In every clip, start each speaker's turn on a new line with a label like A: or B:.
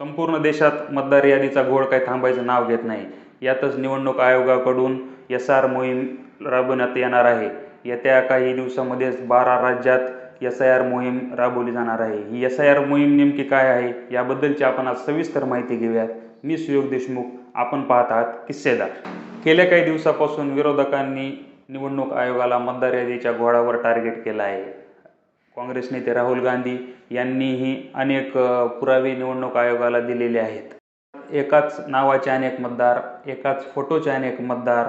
A: संपूर्ण देशात मतदार यादीचा घोळ काही थांबायचं नाव घेत नाही. यातच निवडणूक आयोगाकडून एस आर मोहीम राबवण्यात येणार आहे. येत्या काही दिवसामध्येच बारा राज्यात एस आय आर मोहीम राबवली जाणार आहे. ही एस आय आर मोहीम नेमकी काय आहे? याबद्दलची आपण आज सविस्तर माहिती घेऊयात. मी सुयोग देशमुख. आपण पाहत आहात किस्सेदार. गेल्या काही दिवसापासून विरोधकांनी निवडणूक आयोगाला मतदार यादीच्या घोळावर टार्गेट केलं आहे. काँग्रेस नेते राहुल गांधी यांनीही अनेक पुरावे निवडणूक आयोगाला दिलेले आहेत. एकाच नावाचे अनेक मतदार एकाच फोटोचे अनेक मतदार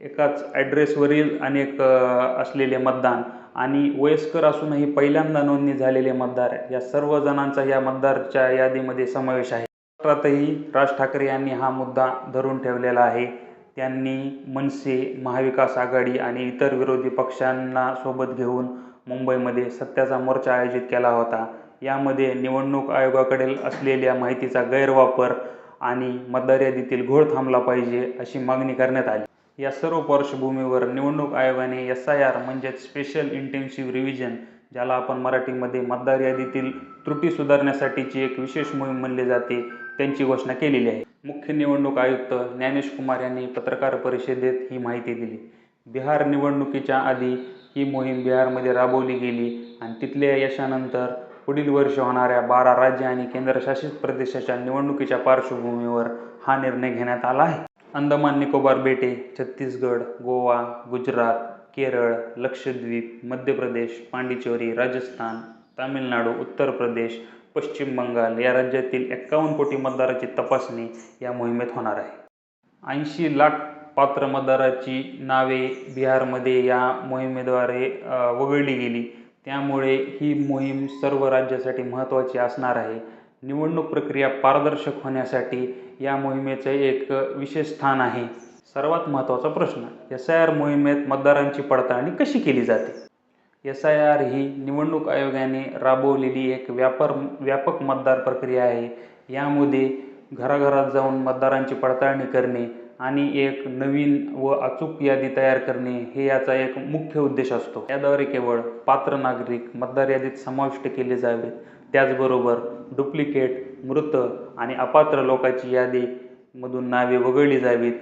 A: एकाच ॲड्रेसवरील अनेक असलेले मतदान आणि वयस्कर असूनही पहिल्यांदा नोंदणी झालेले मतदार या सर्व जणांचा या मतदारच्या यादीमध्ये समावेश आहे. महाराष्ट्रातही राज ठाकरे यांनी हा मुद्दा धरून ठेवलेला आहे. त्यांनी मनसे महाविकास आघाडी आणि इतर विरोधी पक्षांना सोबत घेऊन मुंबईमध्ये सत्याचा मोर्चा आयोजित केला होता. यामध्ये निवडणूक आयोगाकडील असलेल्या माहितीचा गैरवापर आणि मतदार यादीतील घोळ थांबला पाहिजे अशी मागणी करण्यात आली. या सर्व पार्श्वभूमीवर निवडणूक आयोगाने एस आय आर म्हणजेच स्पेशल इंटेन्सिव्ह रिव्हिजन ज्याला आपण मराठीमध्ये मतदार यादीतील त्रुटी सुधारण्यासाठीची एक विशेष मोहीम म्हणली जाते त्यांची घोषणा केलेली आहे. मुख्य निवडणूक आयुक्त ज्ञानेश कुमार यांनी पत्रकार परिषदेत ही माहिती दिली. बिहार निवडणुकीच्या आधी ही मोहीम बिहारमध्ये राबवली गेली आणि तिथल्या यशानंतर पुढील वर्ष होणाऱ्या बारा राज्य आणि केंद्रशासित प्रदेशाच्या निवडणुकीच्या पार्श्वभूमीवर हा निर्णय घेण्यात आला आहे. अंदमान निकोबार बेटे छत्तीसगड गोवा गुजरात केरळ लक्षद्वीप मध्य प्रदेश पांडिचेरी राजस्थान तामिळनाडू उत्तर प्रदेश पश्चिम बंगाल या राज्यातील एक्कावन्न कोटी मतदाराची तपासणी या मोहिमेत होणार आहे. ऐंशी लाख पात्र मतदाराची नावे बिहारमध्ये या मोहिमेद्वारे वगळली गेली. त्यामुळे ही मोहीम सर्व राज्यासाठी महत्त्वाची असणार आहे. निवडणूक प्रक्रिया पारदर्शक होण्यासाठी या मोहिमेचं एक विशेष स्थान आहे. सर्वात महत्त्वाचा प्रश्न एस आय आर मोहिमेत मतदारांची पडताळणी कशी केली जाते? एस आय आर ही निवडणूक आयोगाने राबवलेली एक व्यापार व्यापक मतदार प्रक्रिया आहे. यामध्ये घराघरात जाऊन मतदारांची पडताळणी करणे आणि एक नवीन व अचूक यादी तयार करणे हे याचा एक मुख्य उद्देश असतो. याद्वारे केवळ पात्र नागरिक मतदार यादीत समाविष्ट केले जावेत त्याचबरोबर डुप्लिकेट मृत आणि अपात्र लोकांची यादीमधून नावे वगळली जावीत.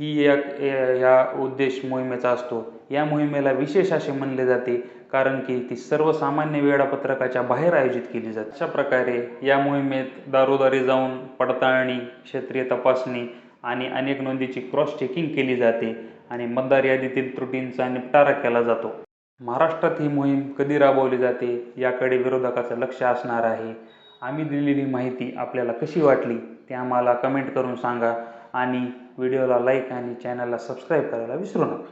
A: ही एक या उद्देश मोहिमेचा असतो. या मोहिमेला विशेष असे म्हणले जाते कारण की ती सर्वसामान्य वेळापत्रकाच्या बाहेर आयोजित केली जाते. अशा प्रकारे या मोहिमेत दारोदारी जाऊन पडताळणी क्षेत्रीय तपासणी आणि अनेक नोंदीची क्रॉस चेकिंग केली जाते आणि मतदार यादीतील त्रुटींचा निपटारा केला जातो. महाराष्ट्रात ही मोहीम कधी राबवली जाते याकडे विरोधकाचं लक्ष असणार आहे. आम्ही दिलेली माहिती आपल्याला कशी वाटली ते आम्हाला कमेंट करून सांगा आणि व्हिडिओला लाईक आणि चॅनलला सबस्क्राईब करायला विसरू नका.